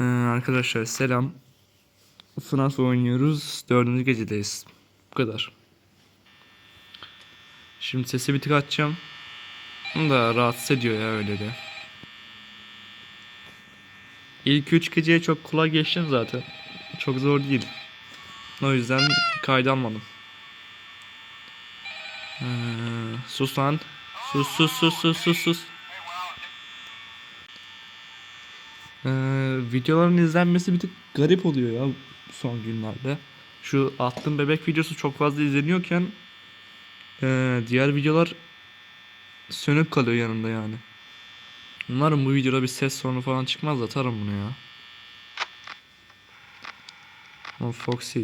Ee, arkadaşlar selam. FNAF oynuyoruz. Dördüncü gecedeyiz. Bu kadar. Şimdi sesi bir tık açacağım. Bunu da rahatsız ediyor ya öyle de. İlk üç geceye çok kolay geçtim zaten. Çok zor değil. O yüzden kayda almadım. Ee, sus lan. Sus sus sus sus sus sus. Ee, videoların izlenmesi bir tık garip oluyor ya son günlerde. Şu attığım bebek videosu çok fazla izleniyorken ee, diğer videolar sönük kalıyor yanında yani. Umarım bu videoda bir ses sorunu falan çıkmaz da atarım bunu ya. O Foxy.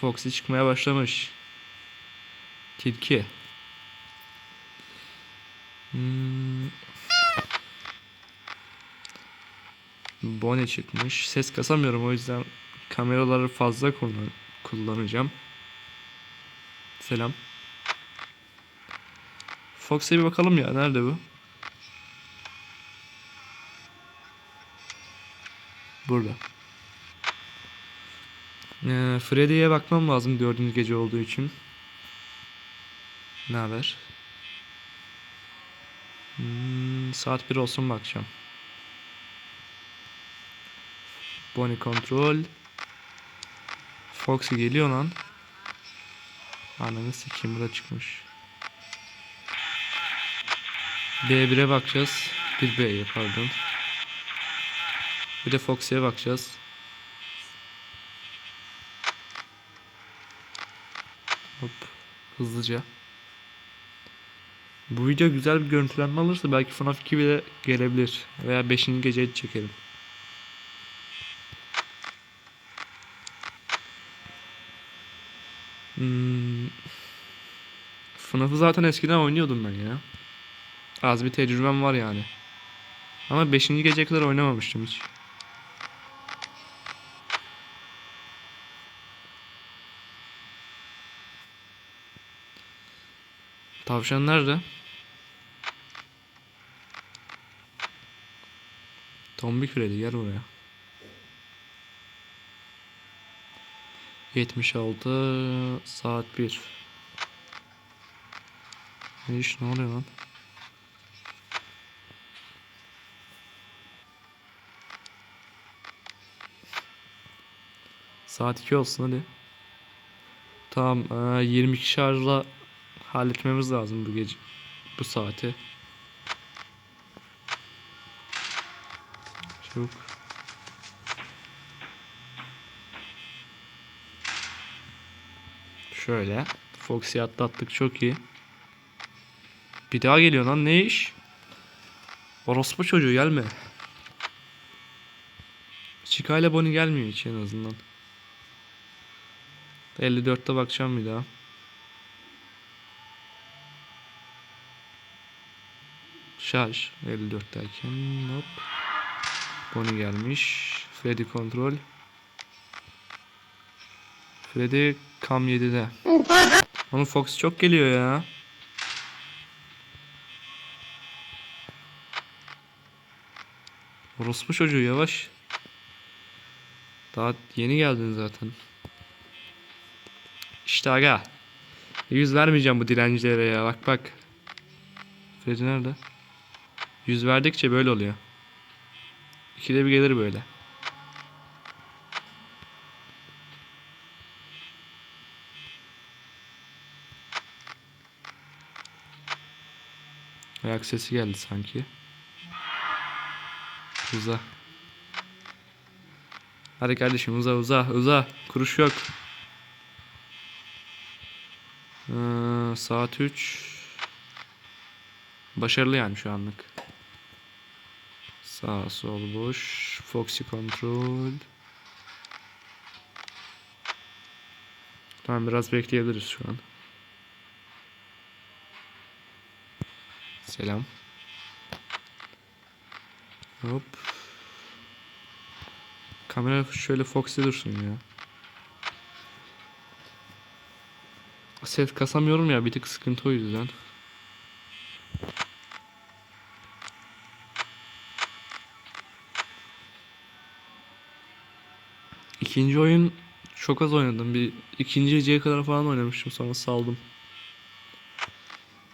Foxy çıkmaya başlamış. Tilki. Hmm. Bonnie çıkmış. Ses kasamıyorum o yüzden kameraları fazla kullan kullanacağım. Selam. Fox'e bir bakalım ya. Nerede bu? Burada. Ee, Freddy'ye bakmam lazım dördüncü gece olduğu için. Ne haber? Hmm, saat 1 olsun bakacağım. Bonnie kontrol. Foxy geliyor lan. Ananı sikeyim burada çıkmış. B1'e bakacağız. Bir B'ye pardon. Bir de Foxy'ye bakacağız. Hop. Hızlıca. Bu video güzel bir görüntülenme alırsa belki FNAF 2 bile gelebilir. Veya 5. geceyi çekerim. Hmm. FNAF'ı zaten eskiden oynuyordum ben ya. Az bir tecrübem var yani. Ama 5. geceye kadar oynamamıştım hiç. Tavşan nerede? Tombik Freddy gel buraya. 76 saat 1. Ne iş ne oluyor lan? Saat 2 olsun hadi. Tamam eee, 22 şarjla halletmemiz lazım bu gece bu saati. Çabuk. Şöyle. Foxy atlattık çok iyi. Bir daha geliyor lan ne iş? Orospu çocuğu gelme. Chica ile Bonnie gelmiyor hiç en azından. 54'te bakacağım bir daha. Şarj 54'teyken hop. Bonnie gelmiş. Freddy kontrol. Freddy Cam 7'de. Onun Fox çok geliyor ya. Orospu çocuğu yavaş. Daha yeni geldin zaten. İşte aga. Yüz vermeyeceğim bu dilencilere ya. Bak bak. Freddy nerede? Yüz verdikçe böyle oluyor. İkide bir gelir böyle. Ayak sesi geldi sanki. Uza. Hadi kardeşim uza uza uza. Kuruş yok. Ee, saat 3. Başarılı yani şu anlık. Sağ sol boş. Foxy kontrol. Tamam biraz bekleyebiliriz şu an. Selam. Hop. Kamera şöyle fox'e dursun ya. Ses kasamıyorum ya bir tık sıkıntı o yüzden. İkinci oyun çok az oynadım. Bir ikinci geceye kadar falan oynamıştım sonra saldım.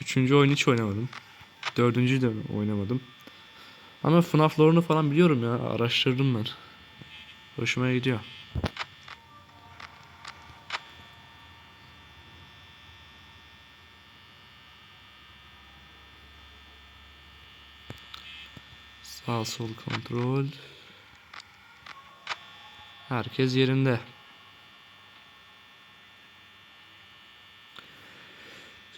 Üçüncü oyun hiç oynamadım. Dördüncü de oynamadım. Ama FNAF lore'unu falan biliyorum ya. Araştırdım ben. Hoşuma gidiyor. Sağ sol kontrol. Herkes yerinde.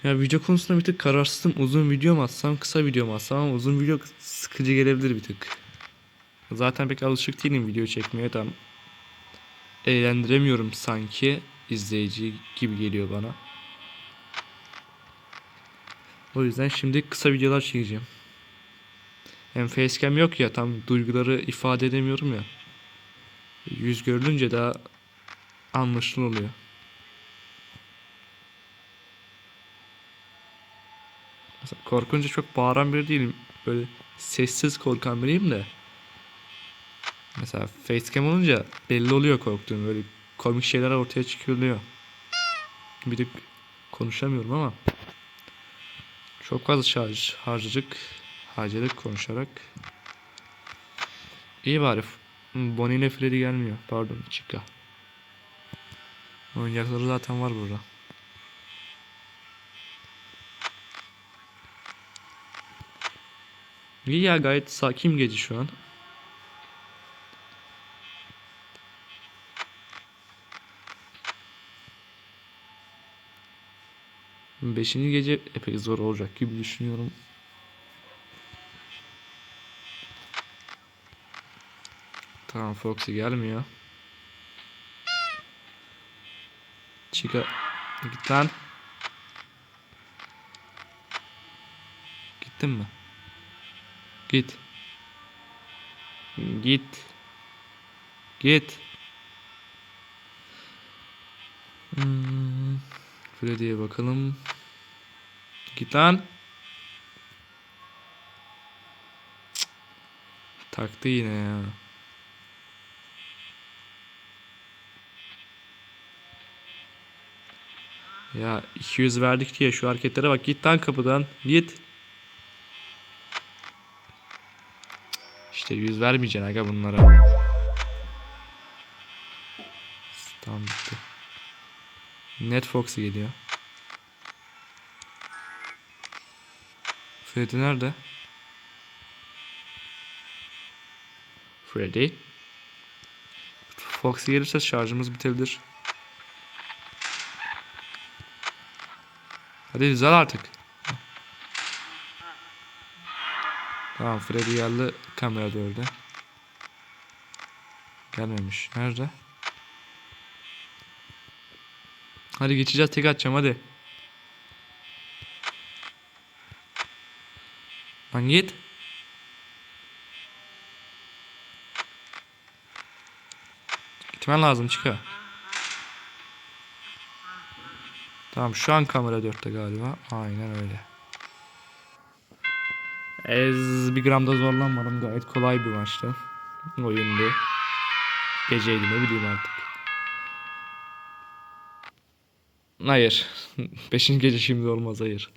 Ya video konusunda bir tık kararsızım. Uzun video mu atsam, kısa video mu atsam ama uzun video sıkıcı gelebilir bir tık. Zaten pek alışık değilim video çekmeye tam eğlendiremiyorum sanki izleyici gibi geliyor bana. O yüzden şimdi kısa videolar çekeceğim. Hem facecam yok ya tam duyguları ifade edemiyorum ya. Yüz görülünce daha anlaşılır Korkunca çok bağıran biri değilim. Böyle sessiz korkan biriyim de. Mesela facecam olunca belli oluyor korktuğum. Böyle komik şeyler ortaya çıkıyor. Bir de konuşamıyorum ama. Çok fazla şarj harcadık. Harcadık konuşarak. İyi bari. Bonnie ile Freddy gelmiyor. Pardon Chica. Oyuncakları zaten var burada. Ya gayet sakin gece şu an. Beşinci gece epey zor olacak gibi düşünüyorum. Tamam Foxy gelmiyor. Chica git lan. Gittin mi? Git. Git. Git. Hmm. Freddy'ye bakalım. Git lan. Cık. Taktı yine ya. Ya 200 verdik diye şu hareketlere bak. Git lan kapıdan. Git. İşte 100 vermeyeceksin aga bunlara. Tamam bitti. Net Foxy geliyor. Freddy nerede? Freddy. Foxy gelirse şarjımız bitebilir. Hadi güzel artık. Tamam Freddy geldi. Kamera orada. Gelmemiş. Nerede? Hadi geçeceğiz tek atacağım hadi. Lan git. Gitmen lazım çıka. Tamam şu an kamera 4'te galiba. Aynen öyle. Ez bir gramda zorlanmadım. Gayet kolay bir maçtı. Oyundu. Geceydi ne bileyim artık. Hayır. Beşinci gece şimdi olmaz hayır.